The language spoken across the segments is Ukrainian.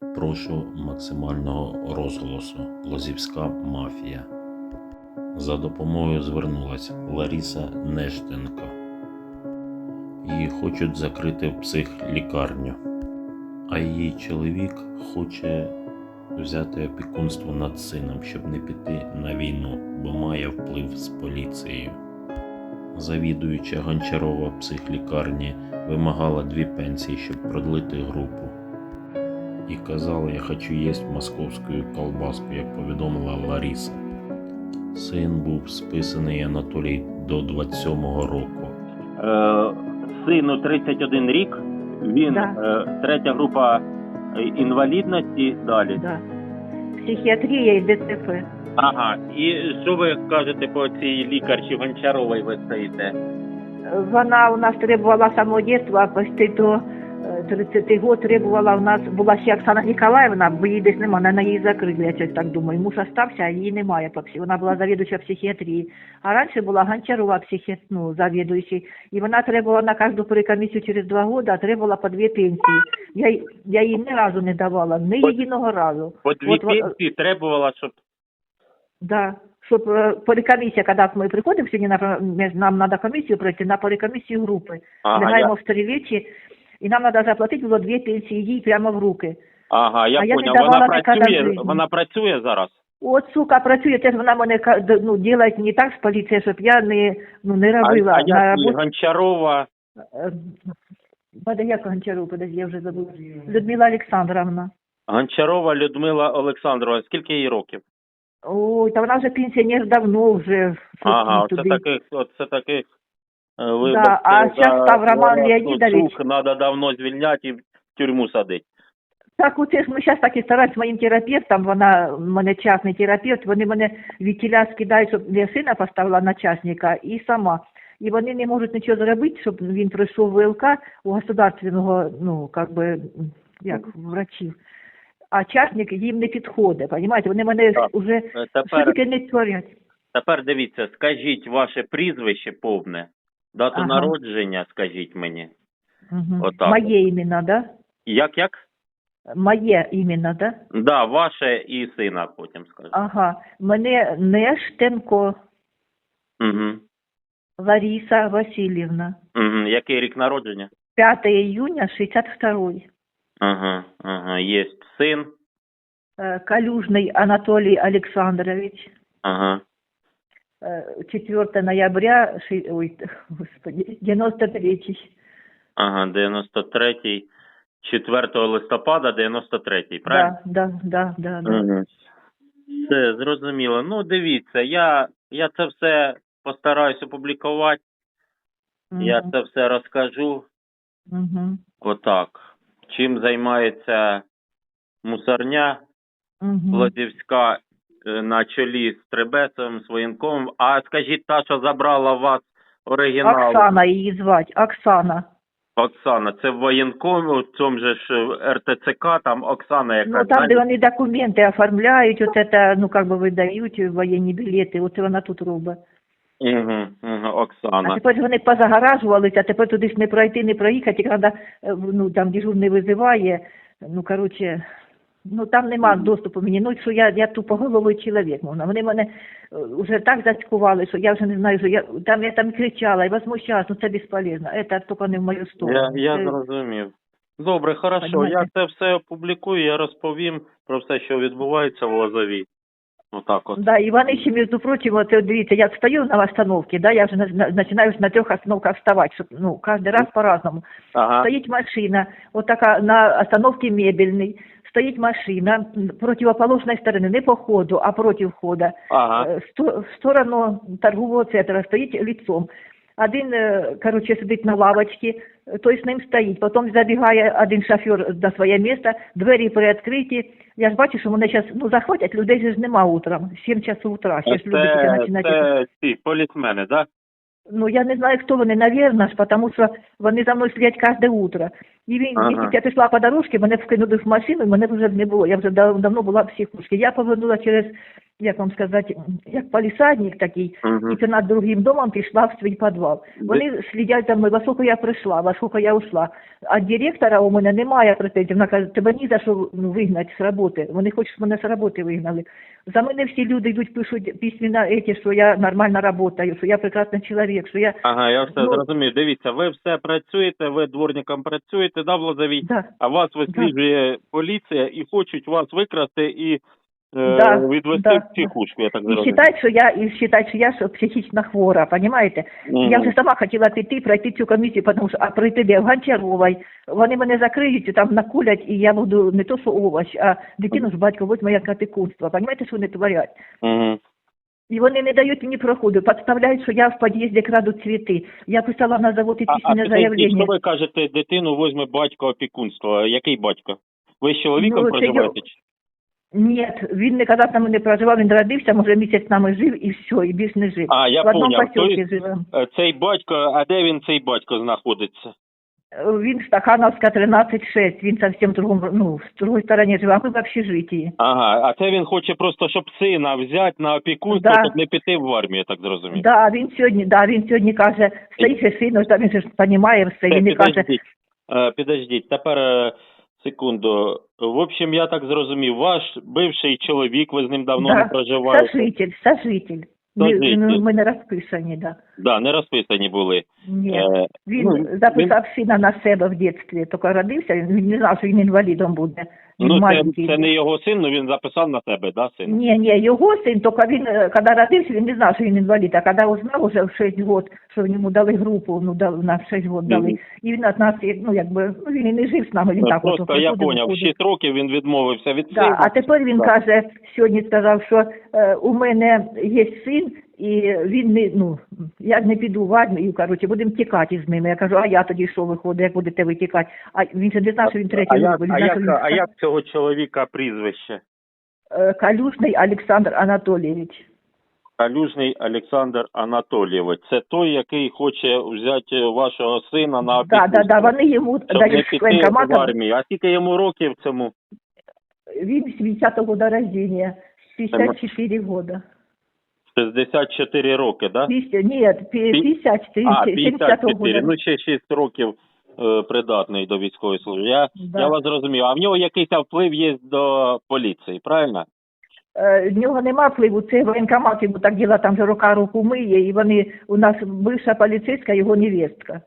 Прошу максимального розголосу. Лозівська мафія. За допомогою звернулась Ларіса Нештенко. Її хочуть закрити в психлікарню. А її чоловік хоче взяти опікунство над сином, щоб не піти на війну, бо має вплив з поліцією. Завідуюча Гончарова психлікарні вимагала дві пенсії, щоб продлити групу. І казала, я хочу їсти московську колбаску, як повідомила Лариса. Син був списаний Анатолій до 27-го року. Е, сину 31 рік, він Да. е, третя група е, інвалідності далі. Да. Психіатрія і ДЦП. Ага, і що ви кажете по цій лікарці Гончаровій ви стоїте? Вона у нас требувала самого а почти до 30 год требувала у нас, була ще Оксана Ніколаївна, бо її десь немає, на її закрили, я щось так думаю. Муж остався, а її немає Вона була завідувача психіатрії. А раніше була Гончарова психі... ну, завідуючий. І вона требувала на кожну перекомісію через два роки, а требувала по дві пенсії. Я, я їй ні разу не давала, ні єдиного разу. По дві От пенсії требувала, щоб Да. Щоб е, полікомісія, коли ми приходимо сьогодні, на, нам треба комісію пройти на полікомісію групи. ага, Лягаємо я, в старілічі, і нам треба заплатити було дві пенсії їй прямо в руки. ага, я а поняв. Вона працює, вона працює зараз. От, сука, працює, це ж вона мене ну, ділить не так з поліції, щоб я не, ну, не робила. а на як її роботі. Гончарова? Е, як Гончару, подожди, я вже забула. Людмила Олександровна. Гончарова Людмила Олександровна. Скільки їй років? Ой, та вона вже пенсіонер давно вже. Ага, туди. оце таких, оце таких. Е, Да, а за щас став Роман Леонідович. Надо давно звільняти і в тюрму садити. Так, оце ж ми зараз так і стараємося моїм терапевтом, вона в мене частний терапевт, вони мене від тіля скидають, щоб я сина поставила на частника і сама. І вони не можуть нічого зробити, щоб він пройшов ВЛК у государственного, ну, как би, як, врачів. А частник їм не підходить, розумієте? Вони мене Так. вже Е, Тепер, не творять. тепер дивіться, скажіть ваше прізвище повне, дату Ага. народження скажіть мені. Угу. Отак Моє іменно, да? Як як? Моє іменно, да? Да, ваше і сина потім скажу. Ага. Мене Нештенко Угу. Лариса Васильівна. Угу. Який рік народження? 5 июня 62 Ага, ага, є син. Э, Калюжный Анатолий Александрович. Ага. Э, 4 ноября, ой, господи, 93 Ага, 93-й. 4 листопада 93-й, правильно? Да, да, да, да. Угу. Все, зрозуміло. Ну, дивіться, я, я це все постараюсь опублікувати, я це все розкажу. мгм, Отак. Чим займається мусорня мгм. Владівська на чолі з Требесовим, з воєнкомом. А скажіть, та, що забрала у вас оригінал Оксана її звать, Оксана. Оксана, це в воєнкомі, в цьому же ж е, РТЦК, там Оксана яка. Ну, там, де вони документи оформляють, от это, ну, как би видають воєнні білети, от вона тут робить. Угу, угу, А тепер вони позагоражувалися, а тепер туди ж не пройти, не проїхати, і коли е, ну, там дежурний визиває, ну, коротше, ну, там нема доступу мені, ну, що я, я тупоголовий чоловік, мовно. Вони мене е, вже так зацькували, що я вже не знаю, що я, там, я там кричала і возмущалась, ну, це безполезно, це тільки не в мою сторону. я Це- зрозумів. Добре, хорошо. Понімаєте? Я це все опублікую, я розповім про все, що відбувається в Лозові. Отак от. Да, і вони ще, між прочим, от от дивіться, я стою на остановці, да, я вже на- на- починаю на трьох остановках вставати, щоб, ну, кожен раз по-разному. Ага. Стоїть машина, вот така на остановці мебельной, стоїть машина м, противоположной стороны, не по ходу, а проти входа. Ага. Е, В сторону торгового центру стоїть лицом. Один, е, короче, сидить на лавочці, той з ним стоїть. Потім забігає один шофер до своє місце, двері приоткриті. Я ж бачу, що мене зараз, ну, захватять, людей же ж нема утром, 7 часу утра, ще ж люди тільки починають. це ці полісмени, так? Ну, я не знаю, хто вони, навірно ж, тому що вони за мною слідять кожне утро. І він, Ага. я пішла по дорожці, мене вкинули в машину, і мене вже не було. Я вже дав- давно була в психушці. Я повернула через, як вам сказати, як палісадник такий, Мгм. і це над другим домом пішла в свій підвал. Вони слідять за мною, во скільки я прийшла, во скільки я ушла. А директора у мене немає претензій. Вона каже, тебе ні за що ну, вигнати з роботи. Вони хочуть, щоб мене з роботи вигнали. За мене всі люди йдуть, пишуть письма на еті, що я нормально працюю, що я прекрасний чоловік, що я... Ага, я все Ну- зрозумів. Дивіться, ви все працюєте, ви дворником працюєте, да, в Да. а вас висліджує поліція і хочуть вас викрасти і е, Да, відвести да, в психушку, я так І зрозумів. вважають, що я, і вважають, що я що психічно хвора, понимаете? Мгм. Я вже сама хотіла піти, пройти цю комісію, тому що, а пройти де в Гончаровій, вони мене закриють, і там накулять, і я буду не то що овощ, а дитину з батько возьме як опікунство. Понимаете, що вони творять? Мгм. І вони не дають мені проходу, підставляють, що я в під'їзді краду цвіти. Я писала на завод А, а що ви кажете, дитину возьме батько опікунство? Який батько? Ви з чоловіком Ну, проживаєте? Ні, він не казав, нам не проживав, він родився, може місяць з нами жив і все, і більш не жив. А, я в одному поняв. посілці Тобто, живемо. Е, Цей батько, а де він цей батько знаходиться? Він Стахановська 13-6, він зовсім в другому, ну, в другій стороні живе, а ми в общежитии. Ага, а це він хоче просто, щоб сина взяти на опікунство, Да. щоб не піти в армію, я так зрозумів. Да, він сьогодні, да, він сьогодні каже, стоїть сину, да, він же ж розуміє все, він не каже, Підождіть, Е, підождіть, тепер е, секунду. В общем, я так зрозумів, ваш бивший чоловік, ви з ним давно не да, проживаєте. сожитель, сожитель. Ми, ну, ми не розписані, да. Да, не розписані були. Ні. Е, Він ну, записав сина на себе в дитинстві, тільки родився, він не знав, що він інвалідом буде. Він Ну, це, це не його син, ну він записав на себе, да, син? Ні, ні, його син, тільки він, е, коли родився, він не знав, що він інвалід, а коли узнав уже в 6 років, що йому дали групу, ну, дали, на 6 років дали, Мгм. і він від нас, як, ну, якби, ну, він і не жив з нами, він так от Просто я приходив, поняв, в виходив. 6 років він відмовився від Да, сина. а тепер він Да. каже, сьогодні сказав, що е, у мене є син, і він не, ну, я не піду в армію, коротше, будемо тікати з ними. Я кажу, а я тоді що виходить, як будете ви тікати? А він же не знав, що він третій а. Він а, як, він а як цього чоловіка прізвище? Е, Калюжний Олександр Анатолійович. Калюжний Олександр Анатолійович. Це той, який хоче взяти вашого сина на Да, да, да, вони йому щоб дають піти в армію. А скільки йому років цьому? Він з 50-го года рождения, 54 года. 64 роки, да? 50, нет, пи- Пі- 54, А, 54. года. Ну, ще 6 років е, придатний до військової служби. Я, Да. я вас зрозумів. А в нього якийсь вплив є до поліції, правильно? Е, В нього нема впливу, це воєнкомат йому так діла, там же рука руку миє, і вони, у нас бивша поліцейська, його невестка.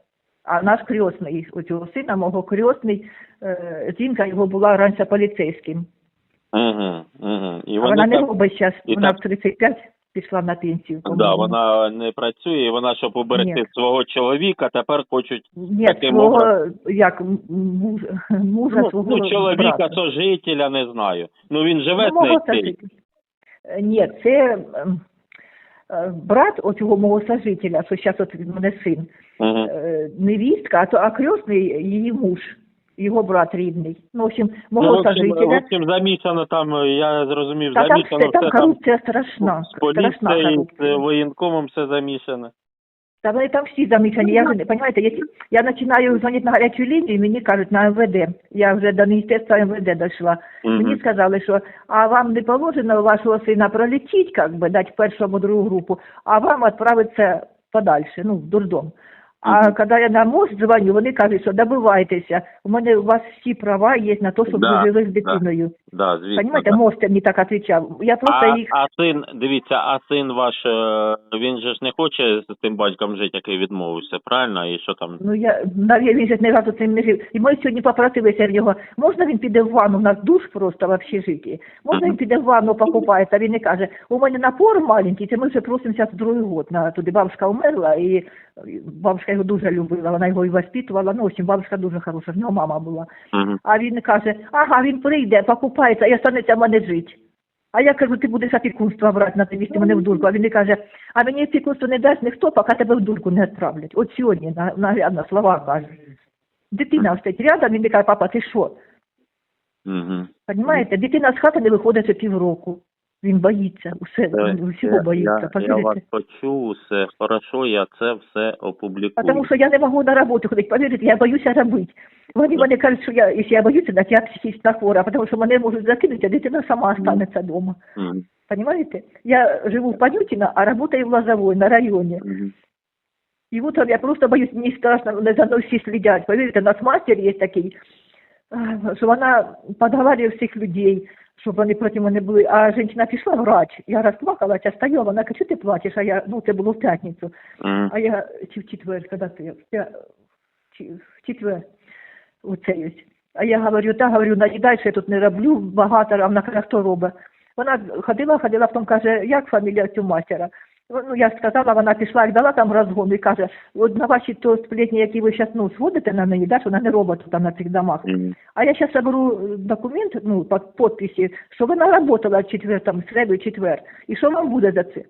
А наш крьосний, у цього сина, мого крьосний, е, жінка його була раніше поліцейським. Угу, угу. І А вона не так- робить зараз, вона так- в 35 пішла на пенсію. Да, вона не працює, вона, щоб уберегти Ні. свого чоловіка, тепер хочуть Ні, таким свого, образом. як, м- мужа, мужа ну, свого ну, чоловіка, брата. сожителя, не знаю. Ну він живе Ну, з мого сожителя. Е, Ні, це ем, е, брат оцього мого сожителя, що зараз от в мене син. Мгм. Е, Невістка, а то а крьосний її муж, його брат рідний. Ну, в общем, мого Ну, в общем, в общем, замішано там, я зрозумів, Та замішано все, там все там корупція страшна. з поліцією, з корупція. воєнкомом все замішано. Та вони там всі замішані. Я вже не понимаєте, якщо я починаю дзвонити на гарячу лінію, мені кажуть на МВД. Я вже до міністерства МВД дійшла. Мгм. Мені сказали, що а вам не положено вашого сина пролетіть, как би, дати першу або другу групу, а вам відправитися подальше, ну, в дурдом. А коли я на мост дзвоню, вони кажуть, що добивайтеся, у мене у вас всі права є на те, щоб Да, ви жили з дитиною. Да, звісно. Понимаете, да. мост мені так відповідав. Я просто А, їх а син, дивіться, а син ваш, е, він же ж не хоче з тим батьком жити, який відмовився, правильно? І що там? Ну я навіть він же не разу цим не жив. І ми сьогодні попросилися в нього, можна він піде в ванну, у нас душ просто в общежитті. Можна він піде в ванну покупається, він не каже, у мене напор маленький, це ми вже просимося в другий год. На, туди бабушка умерла, і і бабушка його дуже любила, вона його і воспитувала. Ну, в общем, бабушка дуже хороша, в нього мама була. Угу. А він каже, ага, він прийде, покупається і останеться в мене жити. А я кажу, ти будеш опікунство брати на тобі, мене в дурку. А він каже, а мені опікунство не дасть ніхто, поки тебе в дурку не відправлять. От сьогодні на- наглядно слова каже. Дитина стоїть рядом, він каже, папа, ти що? Угу. Понимаєте, дитина з хати не виходить вже півроку. Він боїться, усе, Е, він всього я- боїться, я, я вас почув, все хорошо, я це все опублікую. Потому що я не можу на роботу ходити, повірите, я боюся робити. Вони мене кажуть, що я, якщо я боюся, так я психічно хвора, тому що мене можуть закинути, а дитина сама останеться вдома. Мгм, Понимаете? Я живу в Панютино, а работаю в Лозовой, на районе. мгм. И вот я просто боюсь, мені страшно, вони за мною всі слідять. Повірте, у нас мастер є такий, що вона подговорює всіх людей, щоб вони проти мене були. А жінка пішла врач, я розплакалася, стояла, вона каже, ти плачеш? А я, ну це було в п'ятницю. Мгм. А я чи в четвер, коли ти? Пя- чи- в четвер. Оце ось. А я говорю, та говорю, наїдай, що я тут не роблю багато, а вона каже, хто робить. Вона ходила, ходила, потім каже, як фамілія цього мастера? Ну, я сказала, вона пішла і дала там розгон і каже, от на ваші то сплетні, які ви зараз ну, сводите на неї, да, що вона не робить там на цих домах. Мгм. А я зараз соберу е, документ, ну, под подписи, що вона працювала в четвер, там, середу, четвер. І що вам буде за це?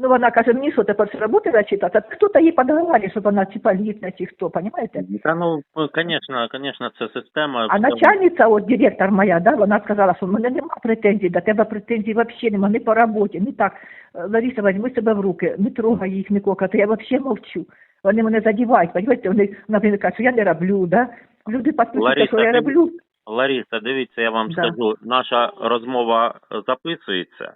Ну, вона каже, мені що, тепер з роботи зачитати? А хто-то їй подавали, щоб вона чи політна, чи хто, понимаете? Та ну, звісно, звісно, це система. А начальниця, от директор моя, да, вона сказала, що в мене нема претензій, до тебе претензій взагалі нема, ні по роботі, ні так. Е, Лариса, візьми себе в руки, не трогай їх, не кокати, я взагалі мовчу. Вони мене задівають, розумієте, вони, наприклад, кажуть, що я не роблю, да? Люди підписуються, що я роблю. Лариса, дивіться, я вам Да. скажу, наша розмова е, записується.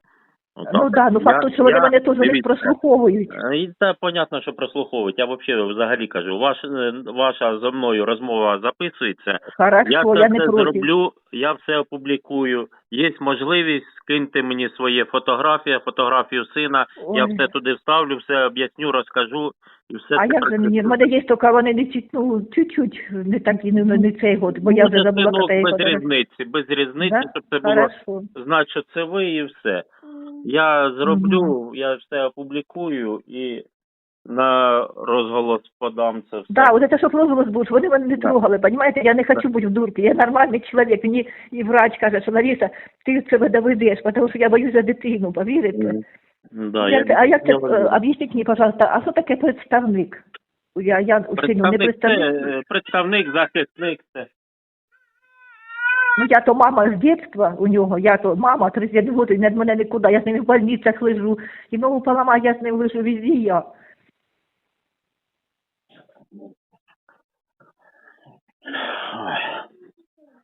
Отак. Ну да, ну Я- факт, що вони мене теж не прослуховують. Е, І це понятно, що прослуховують. Я взагалі взагалі кажу, ваш, е, ваша зо мною розмова записується. Хорошо, я я, це не все проти. зроблю, я все опублікую. Є можливість, скиньте мені своє фотографія, фотографію сина. Я все туди вставлю, все об'ясню, розкажу і все. А як же мені? В мене є тільки вони не чуть, ну, чуть-чуть не такі, не, не цей год, бо я вже забула, синок без різниці, без різниці, Да? щоб це було Хорошо. знати, що це ви і все. Я зроблю, я все опублікую і на розголос подам це все. Да, вот это чтоб розголос був, вони мене не Да. трогали, понимаете, я не хочу бути в дурці, я нормальний чоловік, мені і врач каже, що Лариса, ти себе доведеш, тому що я боюсь за дитину, повірите? Да, Як- я, а як це, я розумію. е, об'ясніть мені, пожалуйста, а що таке представник? Я, я вчиню не Представник, це, е, представник, захисник, це. Ну я то мама з дитинства у нього, я то мама 31 років, не від мене нікуди, я з ним в больницях лежу, і ногу поламаю, я з ним лежу везде я.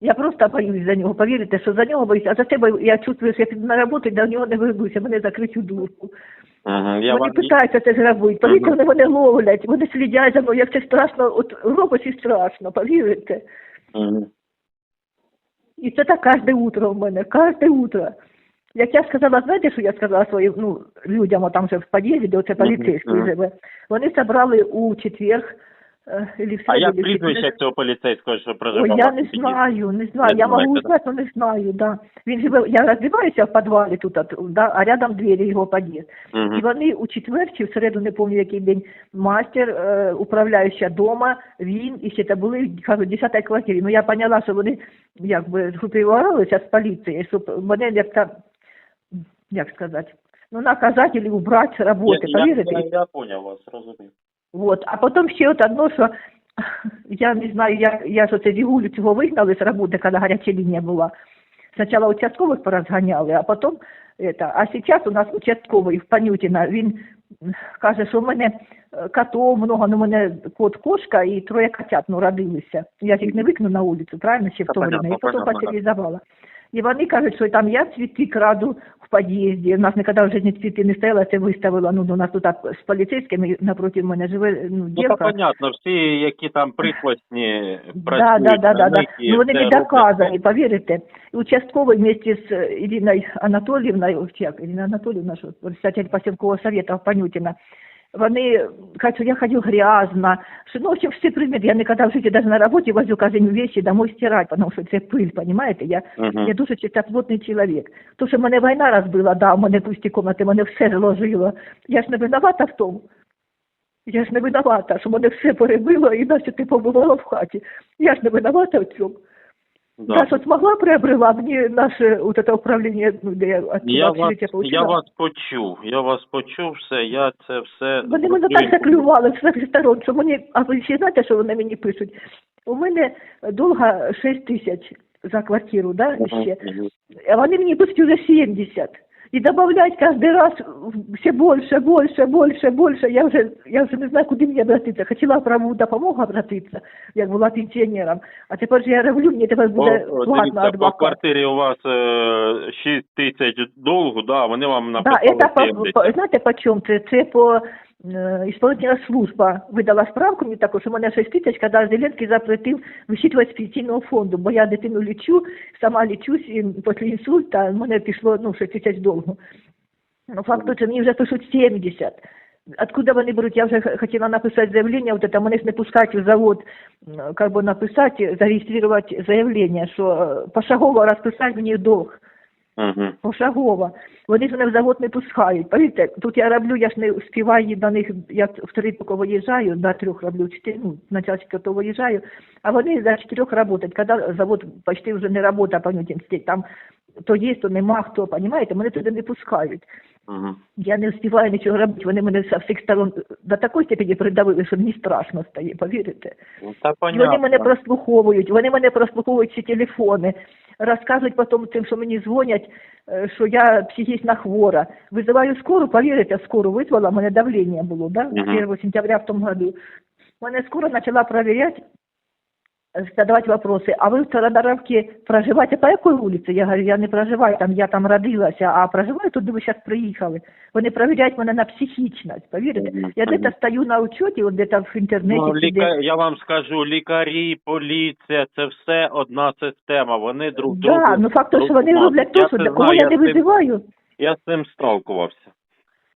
Я просто боюсь за нього, повірите, що за нього боюсь, а за тебе я чувствую, що я піду на роботу і до нього не вернуся, мене закрить у дурку. Я вони вам... питаються це зробити, повірте, вони мене ловлять, вони слідять за мною, як це страшно, от робить і страшно, повірите. Мгм. І це так кожне утро в мене, кожне утро. Як я сказала, знаєте, що я сказала своїм ну, людям, там же в під'їзді, де оце поліцейський живе, вони зібрали у в А середу, як прізвище цього поліцейського, що проживав? я не знаю, не знаю. Я могу да? узнать, но не знаю, да. Він живе, я роздіваюся в підвалі тут, да, а рядом двері його під'їзд. І вони у четвер чи в середу, не пам'ятаю який день, мастер, е, управляюча дома, він і ще це були, кажу, 10 квартирі. Ну я поняла, що вони якби згрупувалися з поліцією, щоб мене як там, як сказати, ну наказати або убрати з роботи, я, я, я, я поняв вас, розумію. Вот. А потім ще от одно, що я не знаю, як я ж оце Вігулю цього вигнали з роботи, коли гаряча лінія була. Спочатку участкових порозганяли, а потім это, а зараз у нас участковий в Панютіна, він каже, що в мене е, котов много, ну в мене кот кошка і троє котят ну, родилися. Я ж їх не викину на вулицю, правильно, ще в Та то время. І потім потерялізувала. І вони кажуть, що там я цвіти краду в під'їзді. У нас ніколи в житті цвіти не стояла, це виставила. Ну, у нас тут з поліцейськими напроти мене живе ну, Ну, та понятно, всі, які там прихвостні працюють да, да, да, да. Ну, вони не доказані, повірите. І участковий вместе з Іриною Анатоліївною, як, Ірина Анатоліївна, що председатель посілкового совета Панютіна, вони кажуть, я ходю грязно, що, ну, в общем, всі предмети, я никогда в житті даже на роботі возю кожен вещи домой стирать, потому що це пиль, понимаете, я, Мгм. я дуже чистоплотний чоловік. То, що мене війна розбила, да, у мене пусті комнати, мене все зложило. Я ж не винувата в тому. Я ж не винувата, що мене все перебило і наче ти побувала в хаті. Я ж не винувата в цьому. Да. Я що змогла приобрела мені наше вот это управління, ну, де я от Я вас, я вас почув, я вас почув, все, я це все... Вони мене так заклювали з всіх сторон, що мені, а ви ще знаєте, що вони мені пишуть? У мене довга 6 тисяч за квартиру, да, ще. А вони мені пишуть уже 70. І добавлять каждый раз все больше, больше, больше, больше. Я вже, я вже не знаю, куди мені обратитися. Хотіла в правову допомогу обратитися, як була пенсіонером. А тепер же я роблю, мені тепер буде О, платно Дивіться, по квартирі у вас е, 6 тисяч долгу, да, вони вам Да, написали это по, 70. по, знаєте по чому це? Це по е, ісполнительна служба видала справку мені таку, що мене 6 тисяч, коли Зеленський запретив висчитувати з пенсійного фонду, бо я дитину лічу, сама лічусь, і після інсульта мене пішло ну, 6 тисяч довго. Ну, факт що мені вже пишуть 70. Откуда вони беруть? Я вже хотіла написати заявлення, вот это, мене ж не пускають в завод, как бы написати, зареєструвати заявлення, що е, пошагово розписати мені долг Угу. пошагово. Вони ж мене в завод не пускають. Повірте, тут я роблю, я ж не співаю до них, я в три тільки виїжджаю, до трьох роблю, чотири, ну, на час то виїжджаю, а вони за чотирьох працюють. Коли завод почти вже не працює, понятен, там то є, то нема хто, понімаєте, мене туди не пускають. Угу. Я не встигаю нічого робити, вони мене з всіх сторон до такої степені придавили, що мені страшно стає, повірите. Ну, Та І. Вони мене прослуховують, вони мене прослуховують всі телефони, розказують потім тим, що мені дзвонять, е, що я психічно хвора. Визиваю скору, повірите, скору визвала, у мене давлення було, да, 1 сентября в тому году. Мене скоро почала проверять, задавать вопросы, а вы в Стародаровке проживаете по якій вулиці? Я говорю, я не проживаю там, я там родилася, а проживаю тут, де ви зараз приїхали. Вони перевіряють мене на психічність, повірите? Я десь стою на учеті, от десь в інтернеті. Ну, ліка... Я вам скажу, лікарі, поліція, це все одна система. Вони друг другу. Да, ну факт, що вони роблять Я що кого я не визиваю. Я з цим сталкувався.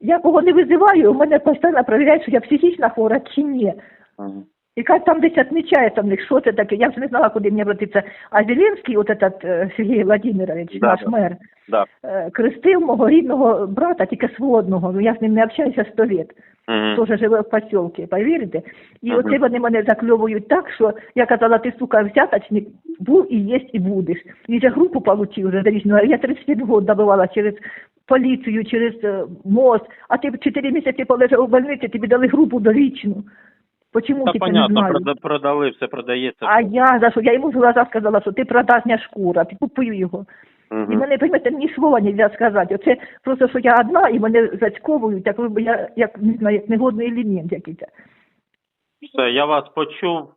Я кого не визиваю, у мене постійно перевіряють, що я психічно хвора чи ні. Угу. І як там десь відмічається в них, що це таке, я вже не знала, куди мені обратитися. А Зеленський, от этот е, Сергій Владимирович, Да, наш да. мер, Да. е, крестив мого рідного брата, тільки сводного, ну я з ним не общаюся сто літ. Угу. теж живе в посілці, повірите? І Мгм. оце вони мене закльовують так, що я казала, ти, сука, взяточник, був і єсть, і будеш. І вже групу получив вже зарічну. Я 31 год добивала через поліцію, через е, мост, а ти 4 місяці полежав у больниці, тобі дали групу довічну. Почему Та типа не понятно, знаю? прода- продали, все продається. А я за що? Я йому в глаза сказала, що ти продажня шкура, ти купив його. І Угу. мене, розумієте, ні слова не можна сказати. Оце просто, що я одна, і мене зацьковують, так ніби я як, не знаю, як негодний елемент якийсь. Все, я вас почув.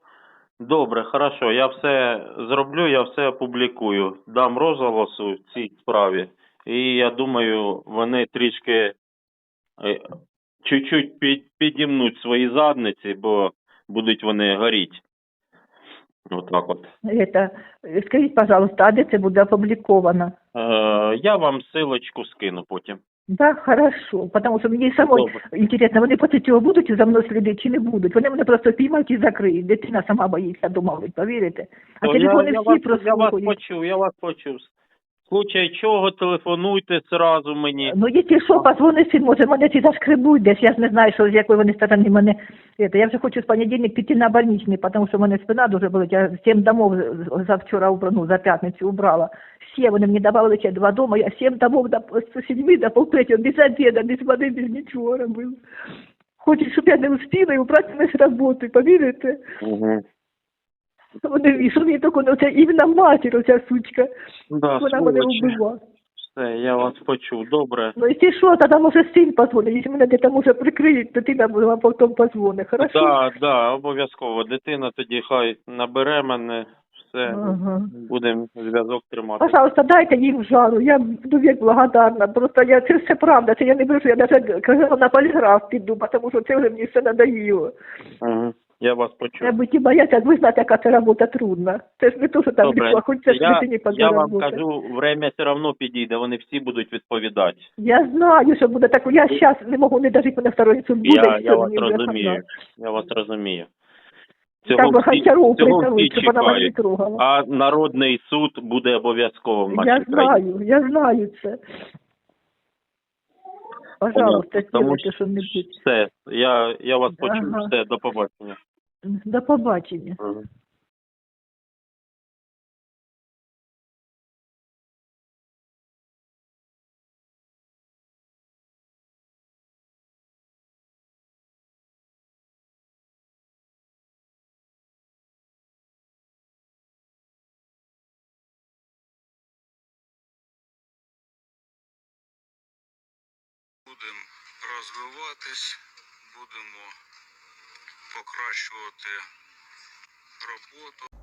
Добре, хорошо. Я все зроблю, я все опублікую. Дам розголосу в цій справі. І я думаю, вони трішки е, чуть-чуть під, підімнуть свої задниці, бо будуть вони горіти. Отак от. Это, скажіть, пожалуйста, а де це буде опубліковано? Е, я вам силочку скину потім. Да, хорошо, потому що мені самой інтересно, вони після цього будуть за мною слідити чи не будуть. Вони мене просто піймають і закриють. Дитина сама боїться дома, повірите? А телефони я, я, всі вас, я вас почув, я вас почув. В случай чого телефонуйте зразу мені. Ну, якщо що, позвони син, може мене ці зашкребуть десь, я ж не знаю, що з якої вони сторони мене. Это, я вже хочу з понедільник піти на больничний, тому що в мене спина дуже болить. Я сім домов за вчора ну, за п'ятницю убрала. Всі вони мені давали ще два дома, я сім домов до з сідьми до полтретього, без обіда, без води, без нічого робила. Хочуть, щоб я не успіла і убрати з роботи, повірите? Угу. Вони, і що мені тільки, ну, це іменно матір, оця сучка. Да, Вона мене сволочі. Все, я вас почув. Добре. Ну, якщо що, тоді може син позвонить. Якщо мене десь може прикриють, дитина вам потім позвонить. Хорошо? Да, да, обов'язково. Дитина тоді хай набере мене, все, Ага. будемо зв'язок тримати. Пожалуйста, дайте їм жару. Я буду вік благодарна. Просто я це все правда. Це я не брешу. Я навіть казала на поліграф піду, тому що це вже мені все надоїло. Угу. Я вас почув. Треба ті бояться, ви знаєте, яка це робота трудна. Це ж не то, що там Добре. легко, хоч це ж Я, дитині я вам кажу, время все одно підійде, вони всі будуть відповідати. Я знаю, що буде так. Я зараз не можу не дожити мене второй суд буде. Я, і я все, вас мені вже розумію. хана. Я вас розумію. Так би всі, Гончарову цього всі щоб вона мене не чекають. трогала. А Народний суд буде обов'язково в нашій Я країні. знаю, я знаю це. Пожалуйста, Понятно. Тому сделайте що-небудь. Все, я, я вас почув. Ага. Все, до побачення. До побачення. Будемо розвиватись, будемо покращувати роботу.